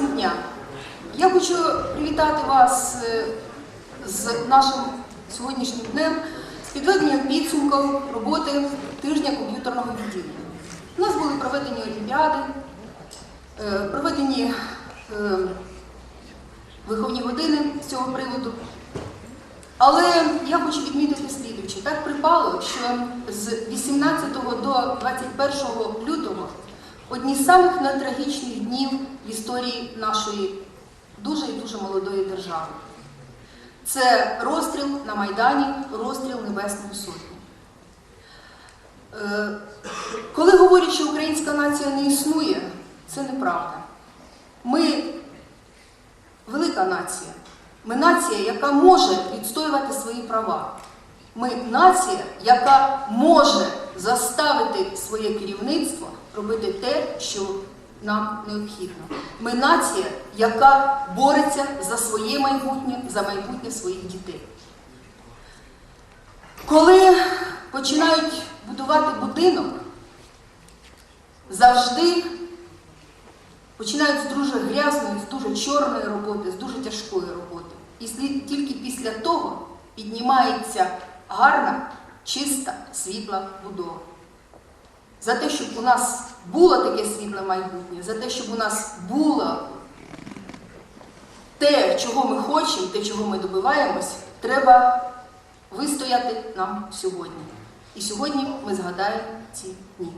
всім дня. Я хочу привітати вас е, з нашим сьогоднішнім днем, з підведенням підсумків роботи тижня комп'ютерного відділення. У нас були проведені олімпіади, е, проведені е, виховні години з цього приводу. Але я хочу відмітити слідуюче. Так припало, що з 18 до 21 лютого одні з самих найтрагічних днів в історії нашої дуже і дуже молодої держави. Це розстріл на Майдані, розстріл Небесної Сотні. Е, Коли говорять, що українська нація не існує, це неправда. Ми велика нація. Ми нація, яка може відстоювати свої права. Ми нація, яка може заставити своє керівництво робити те, що нам необхідно. Ми нація, яка бореться за своє майбутнє, за майбутнє своїх дітей. Коли починають будувати будинок, завжди починають з дуже грязної, з дуже чорної роботи, з дуже тяжкої роботи. І тільки після того піднімається гарна, чиста, світла будова. За те, щоб у нас було таке світле майбутнє, за те, щоб у нас було те, чого ми хочемо, те, чого ми добиваємось, треба вистояти нам сьогодні. І сьогодні ми згадаємо ці дні.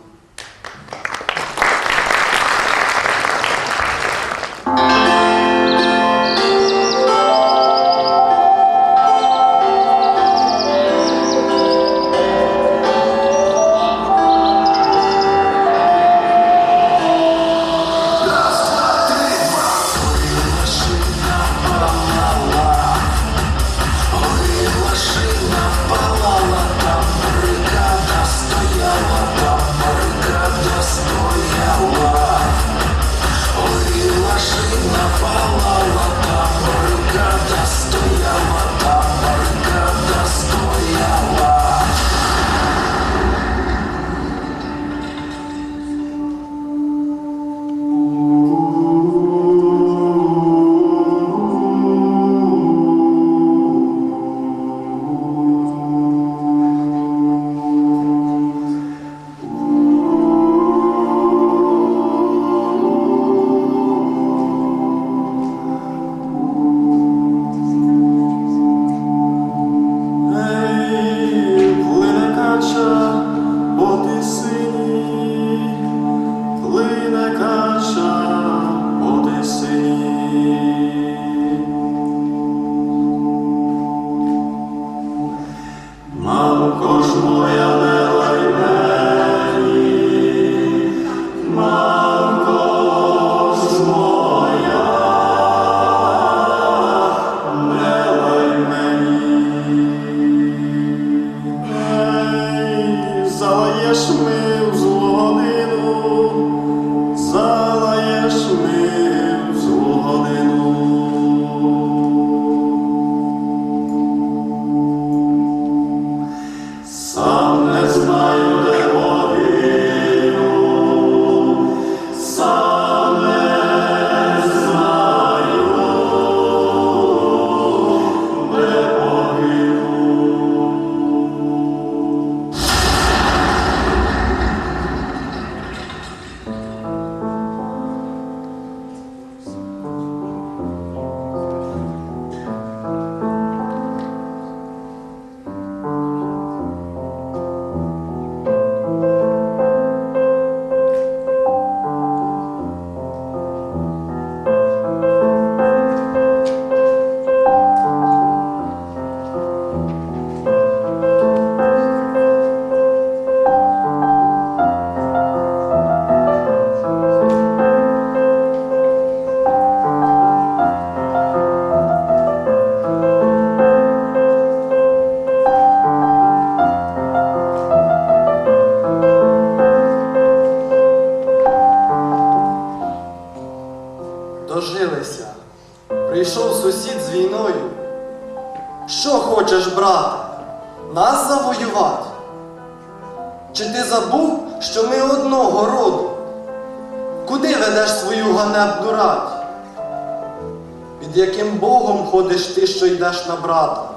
Йдеш на брата.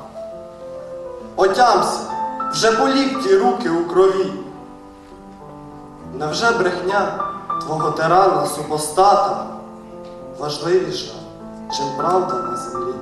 Отямся, вже полік ті руки у крові. Невже брехня твого тирана супостата важливіша, чим правда на землі?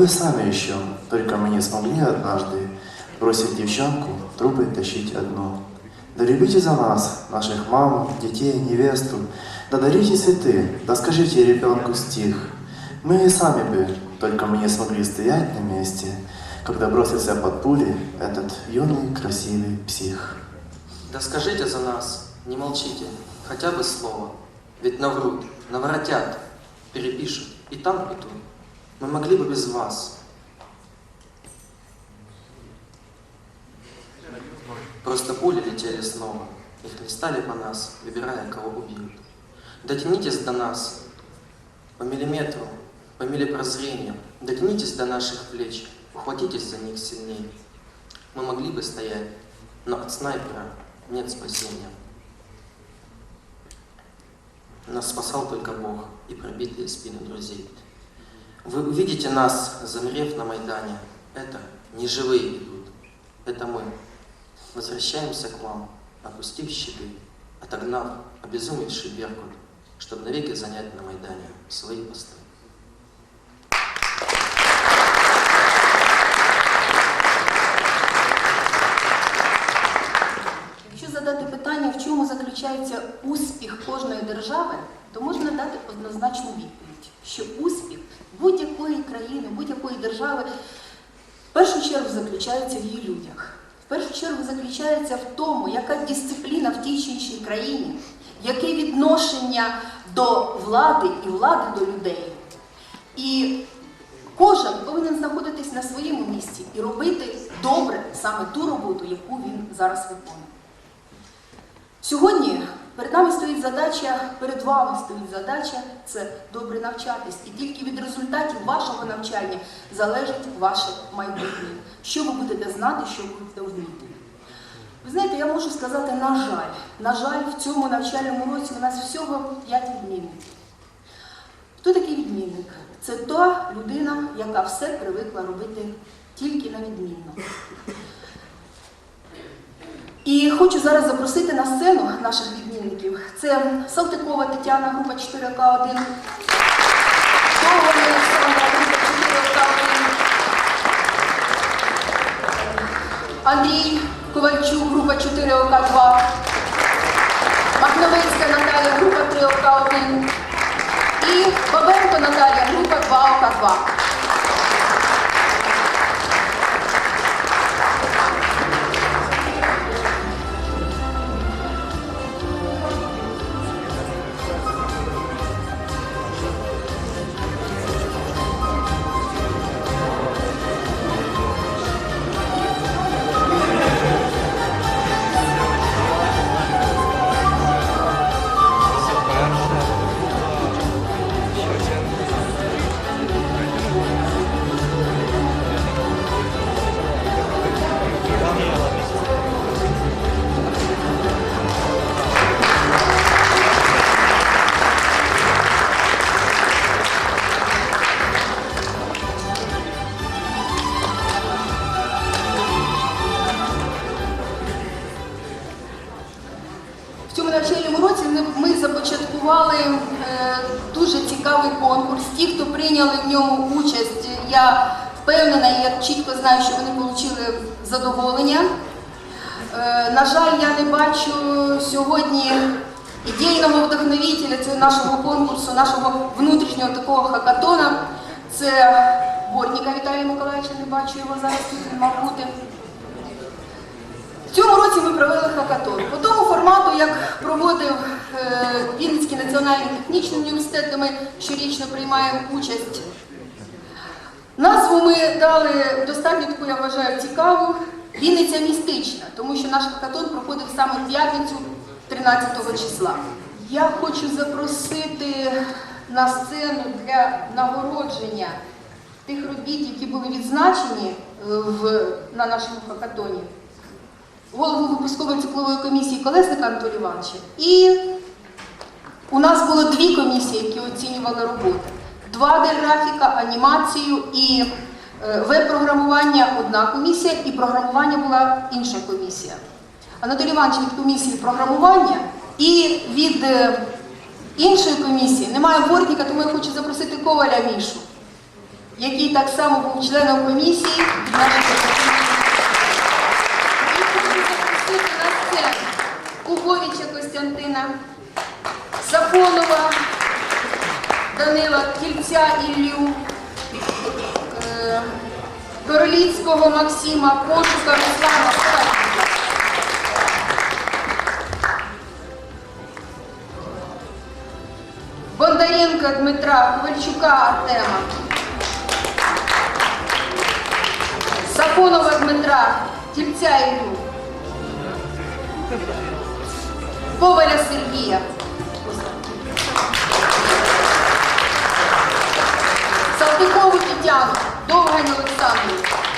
Бы сами еще, только мы не смогли однажды бросить девчонку, трубы тащить одну. Да любите за нас, наших мам, детей, невесту, да дарите цветы, да скажите ребенку стих. Мы и сами бы, только мы не смогли стоять на месте, когда бросился под пули этот юный красивый псих. Да скажите за нас, не молчите, хотя бы слово. Ведь наврут, наворотят, перепишут и там, и тут. Мы могли бы без вас. Просто пули летели снова и хлестали по нас, выбирая, кого убьют. Дотянитесь до нас по миллиметру, по милипрозрениям, дотянитесь до наших плеч, ухватитесь за них сильнее. Мы могли бы стоять, но от снайпера нет спасения. Нас спасал только Бог и пробитые спины друзей. Вы увидите нас, замерев на Майдане. Это не живые идут, это мы. Возвращаемся к вам, опустив щиты, отогнав обезумевший Беркут, чтобы навеки занять на Майдане свои посты. Якщо задати питання, в чому заключається заключається успіх кожної держави, то можна дати однозначну відповідь, Що успіх будь-якої країни, будь-якої держави в першу чергу заключається в її людях. В першу чергу заключається в тому, яка дисципліна в тій чи іншій країні, яке відношення до влади і влади до людей. І кожен повинен знаходитись на своєму місці і робити добре саме ту роботу, яку він зараз виконує. Сьогодні перед нами стоїть задача, перед вами стоїть задача це добре навчатись. І тільки від результатів вашого навчання залежить ваше майбутнє. Що ви будете знати, що ви будете вміти. Ви знаєте, я можу сказати, на жаль, на жаль, в цьому навчальному році у нас всього 5 відмінників. Хто такий відмінник? Це та людина, яка все привикла робити тільки на відмінно. І хочу зараз запросити на сцену наших відмінників. Це Салтикова Тетяна, група 4К1, Довгоня група 4К1, Андрій Ковальчук, група 4ОК2, Махновицька Наталія, група 3ОК1 і Бабенко Наталія, група 2ОК2. Нашого такого хакатона. Це Бортніка Віталія Миколаївича, не бачу його зараз, тут він мав бути. В цьому році ми провели хакатон. По тому формату, як проводив е, Вінницький національний технічний університет, де ми щорічно приймаємо участь. Назву ми дали достатньо таку, я вважаю, цікаву. Вінниця містична, тому що наш хакатон проходив саме в п'ятницю 13 числа. Я хочу запросити на сцену для нагородження тих робіт, які були відзначені е, в, на нашому хакатоні голову випускової циклової комісії Колесника Анатолія Івановича. І у нас було дві комісії, які оцінювали роботи. 2D-графіка, анімацію і е, веб-програмування одна комісія, і програмування була інша комісія. Анатолій Іванович від комісії програмування і від е, іншої комісії немає бортника, тому я хочу запросити Коваля Мішу, який так само був членом комісії від нашої. І хочу запросити на сцену Куговича Костянтина, Сафонова Данила, Кільця Іллю, е, Короліцького Максима, Кошука Руслана. Ставайте. Дмитра, Ковальчука Артема. Сафонова Дмитра, Тільця Іллю. Коваля Сергія. Салтикову Тетяну, Довгань Олександру.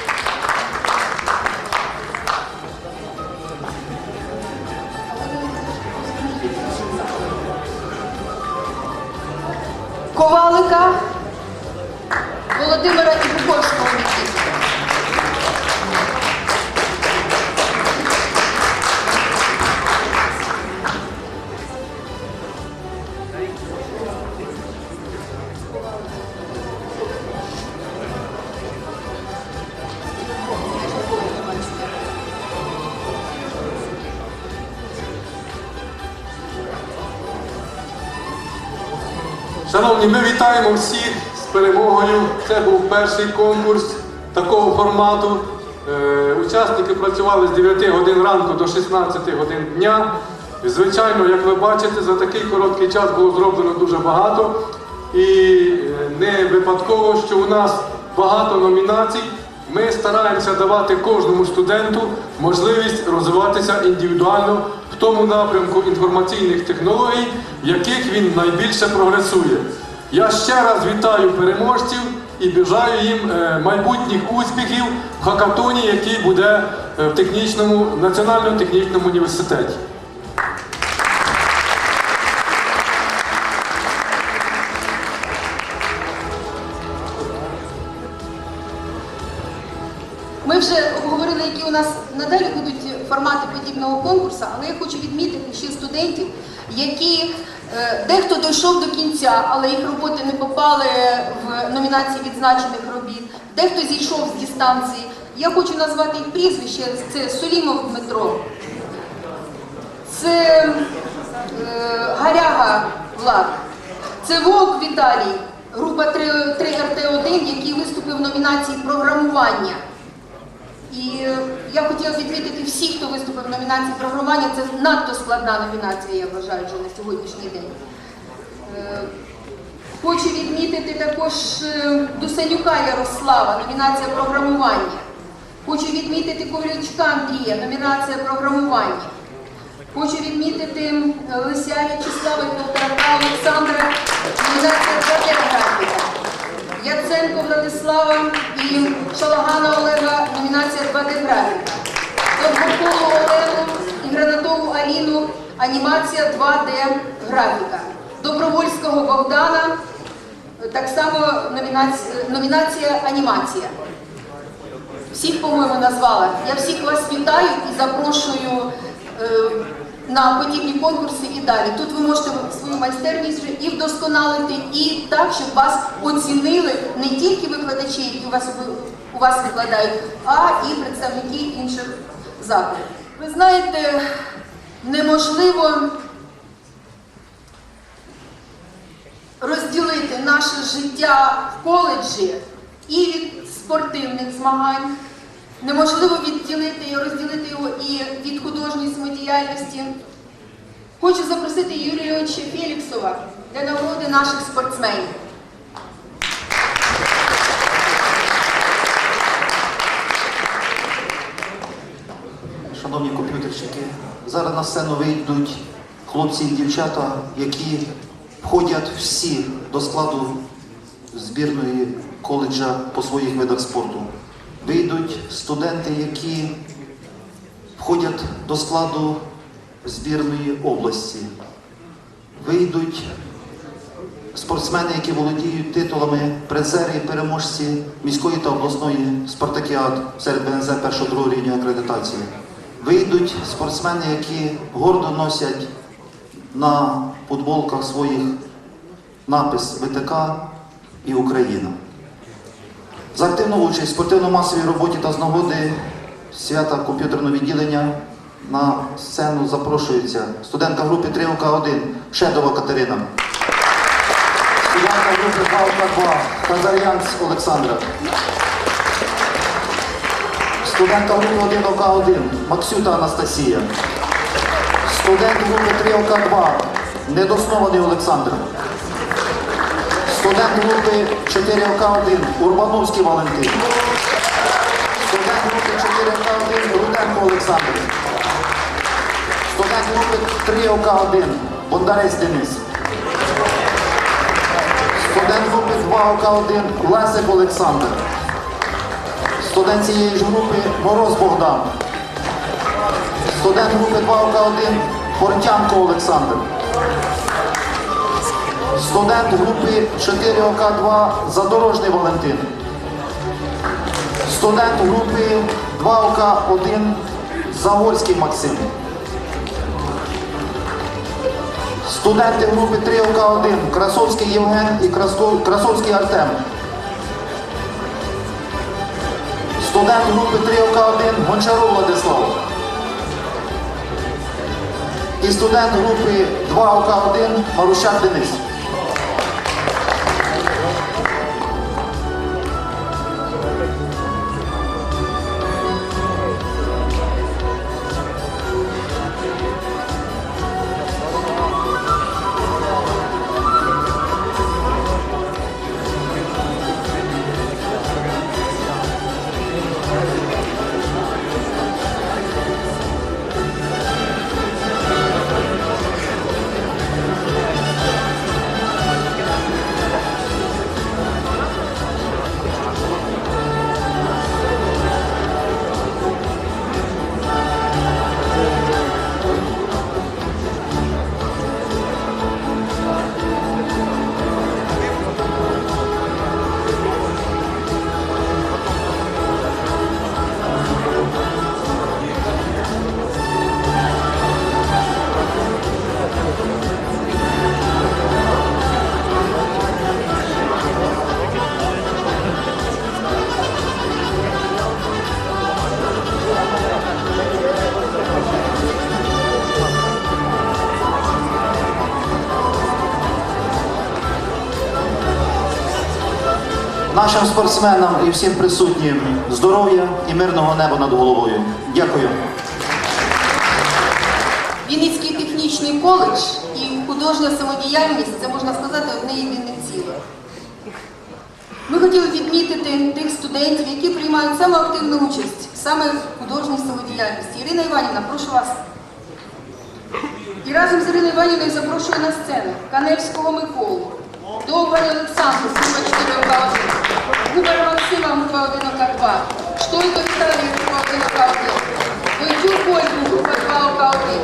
Шановні, ми вітаємо всіх з перемогою. Це був перший конкурс такого формату. Е, Учасники працювали з 9 годин ранку до 16 годин дня. Звичайно, як ви бачите, за такий короткий час було зроблено дуже багато. І е, не випадково, що у нас багато номінацій. Ми стараємося давати кожному студенту можливість розвиватися індивідуально в тому напрямку інформаційних технологій, в яких він найбільше прогресує. Я ще раз вітаю переможців і бажаю їм е, майбутніх успіхів в хакатоні, який буде е, в технічному національному технічному університеті. Ми вже обговорили, які у нас надалі будуть формати подібного конкурсу, але я хочу відмітити ще студентів, які дехто дійшов до кінця, але їх роботи не попали в номінації відзначених робіт, дехто зійшов з дистанції. Я хочу назвати їх прізвище. Це Сулімов Дмитро, це е, Гаряга Влад, це Вовк Віталій, група 3, 3RT1, який виступив в номінації програмування. І я хотіла відмітити всіх, хто виступив в номінації програмування. Це надто складна номінація, я вважаю, вже на сьогоднішній день. Е, Хочу відмітити також е, Дусанюка Ярослава, номінація програмування. Хочу відмітити Ковлячка Андрія, номінація програмування. Хочу відмітити е, Лися В'ячеслава і Полторака Олександра, номінація «Квартирографія». Яценко Владислава і Шалагана Олега, номінація 2D-графіка. Довгополу Олену і Гранатову Аліну, анімація 2D-графіка. Добровольського Богдана, так само номінація, номінація анімація. Всіх, по-моєму, назвала. Я всіх вас вітаю і запрошую е, на подібні конкурси і далі. Тут ви можете свою майстерність вже і вдосконалити, і так, щоб вас оцінили не тільки викладачі, які у вас, у вас викладають, а і представники інших закладів. Ви знаєте, неможливо розділити наше життя в коледжі і від спортивних змагань. Неможливо відділити і розділити його і від художньої самодіяльності. Хочу запросити Юрія Леонідовича Феліксова для нагороди наших спортсменів. Шановні комп'ютерщики, зараз на сцену вийдуть хлопці і дівчата, які входять всі до складу збірної коледжа по своїх видах спорту. Вийдуть студенти, які входять до складу збірної області. Вийдуть спортсмени, які володіють титулами призери і переможці міської та обласної спартакіад серед БНЗ першого-другого рівня акредитації. Вийдуть спортсмени, які гордо носять на футболках своїх напис ВТК і Україна. За активну участь в спортивно-масовій роботі та з нагоди свята комп'ютерного відділення на сцену запрошується студентка групи 3ОК1 Шедова Катерина. Студентка групи 2ОК2 Казар'янц Олександра. Студентка групи 1ОК1 Максюта Анастасія. Студент групи 3ОК2 Недоснований Олександр. Студент групи 4ОК1 Урбановський Валентин. Студент групи 4ОК1 Руденко Олександр. Студент групи 3ОК1 Бондарець Денис. Студент групи 2ОК1 Лесик Олександр. Студент цієї ж групи Мороз Богдан. Студент групи 2ОК1 Портянко Олександр. Студент групи 4ОК2 Задорожний Валентин. Студент групи 2ОК1 Загорський Максим. Студенти групи 3ОК1 Красовський Євген і Красовський Артем. Студент групи 3ОК1 Гончаров Владислав. І студент групи 2ОК1 Марущак Денис. Спортсменам і всім присутнім здоров'я і мирного неба над головою. Дякую. Вінницький технічний коледж і художня самодіяльність це можна сказати одне єдине ціле. Ми хотіли відмітити тих студентів, які приймають саме активну участь саме в художній самодіяльності. Ірина Іванівна, прошу вас. І разом з Іриною Іванівною запрошую на сцену Каневського Миколу, Довбань Олександр, група 4 ОК1, Губер Максима, група 1 ОК2, Штойко Віталій, група 1 ОК1, Войтюк Ольгу, група 2 ОК1,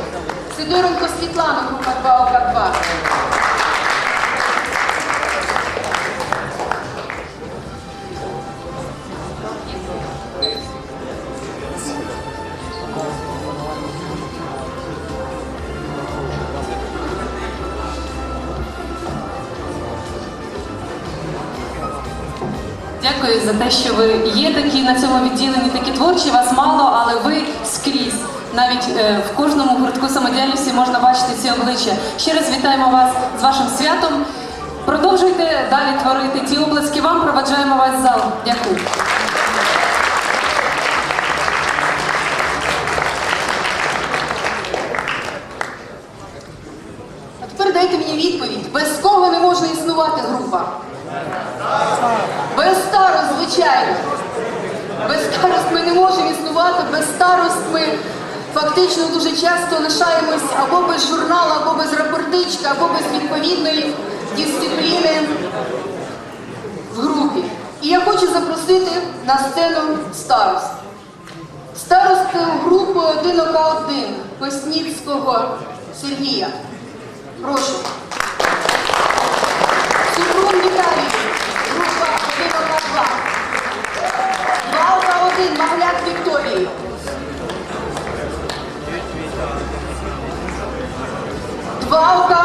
Сидоренко Світлана, група 2 ОК2. Дякую за те, що ви є такі на цьому відділенні, такі творчі, вас мало, але ви скрізь. Навіть е, в кожному гуртку самодіяльності можна бачити ці обличчя. Ще раз вітаємо вас з вашим святом. Продовжуйте далі творити ті обласки вам, проведжаємо вас в зал. Дякую. А тепер дайте мені відповідь, без кого не може існувати група? Без старост, звичайно. Без старост ми не можемо існувати, без старост ми фактично дуже часто лишаємось або без журналу, або без рапортички, або без відповідної дисципліни в групі. І я хочу запросити на сцену старост. Старосту групи 1ОК1 Косніцького Сергія. Прошу. Супрун Віталій, група 1ОК2. Валка 1 Магляк Вікторії. Двалка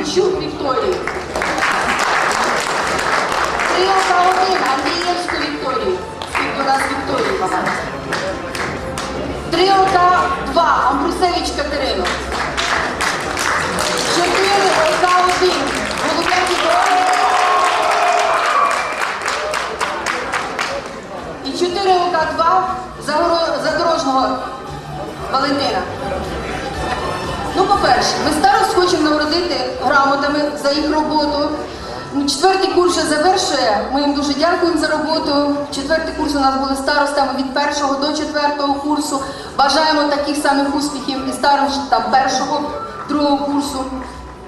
2 Вінчук Вікторії. Трилка 1 Андрієвську Вікторію. Нас Вікторії багато. Трилка 2 Амбрусевич Катерину. Чотири ОК 1 Голубяк Вікторія. І 4 ОК2 Задорожного Валентина. Ну, по-перше, ми старост хочемо нагородити грамотами за їх роботу. Ну, Четвертий курс вже завершує. Ми їм дуже дякуємо за роботу. Четвертий курс у нас були старостами від першого до четвертого курсу. Бажаємо таких самих успіхів і старостам першого, другого курсу.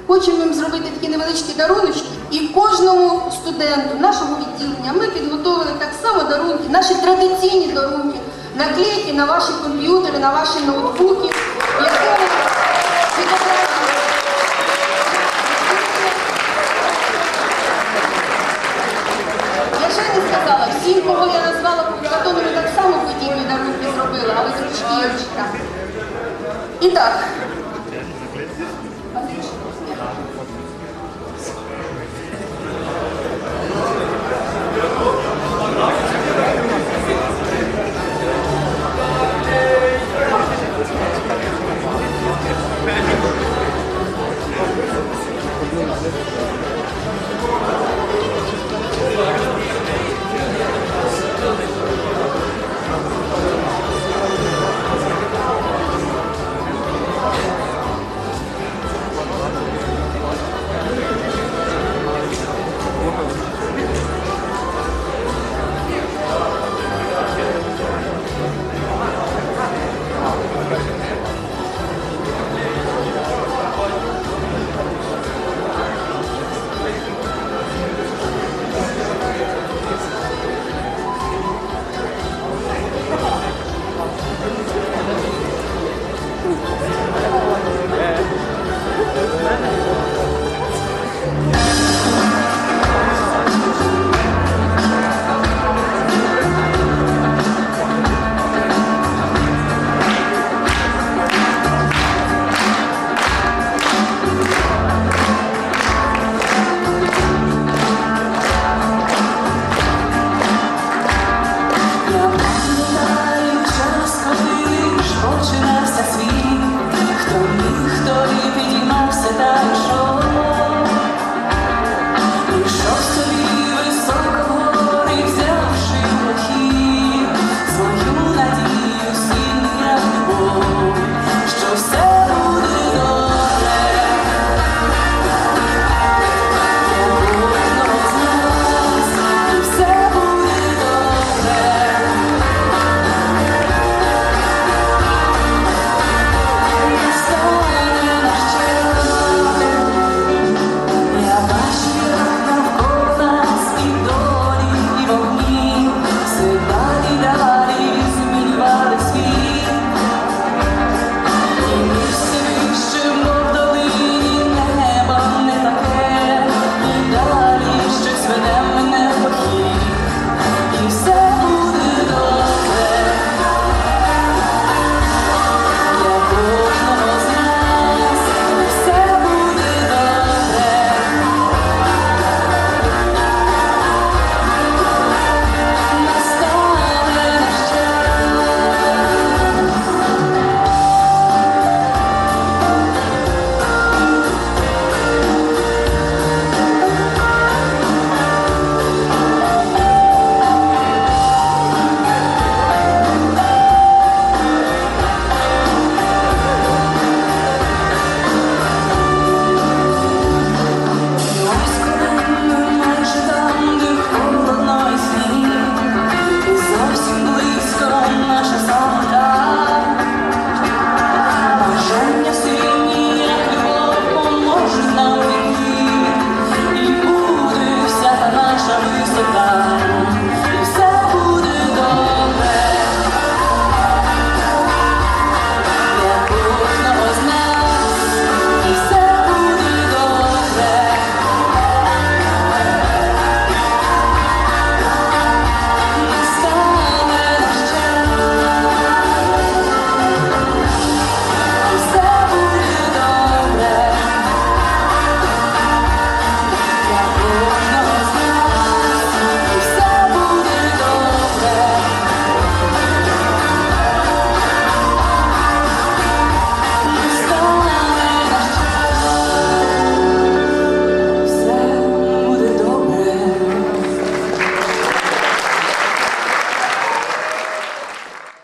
Хочемо їм зробити такі невеличкі даруночки. І кожному студенту нашого відділення ми підготовили так само дарунки, наші традиційні дарунки, наклейки на ваші комп'ютери, на ваші ноутбуки, в якому відображені Я ще не сказала, всім, кого я назвала публікатонами, так само подібні дарунки зробила, але трошки інші. І так.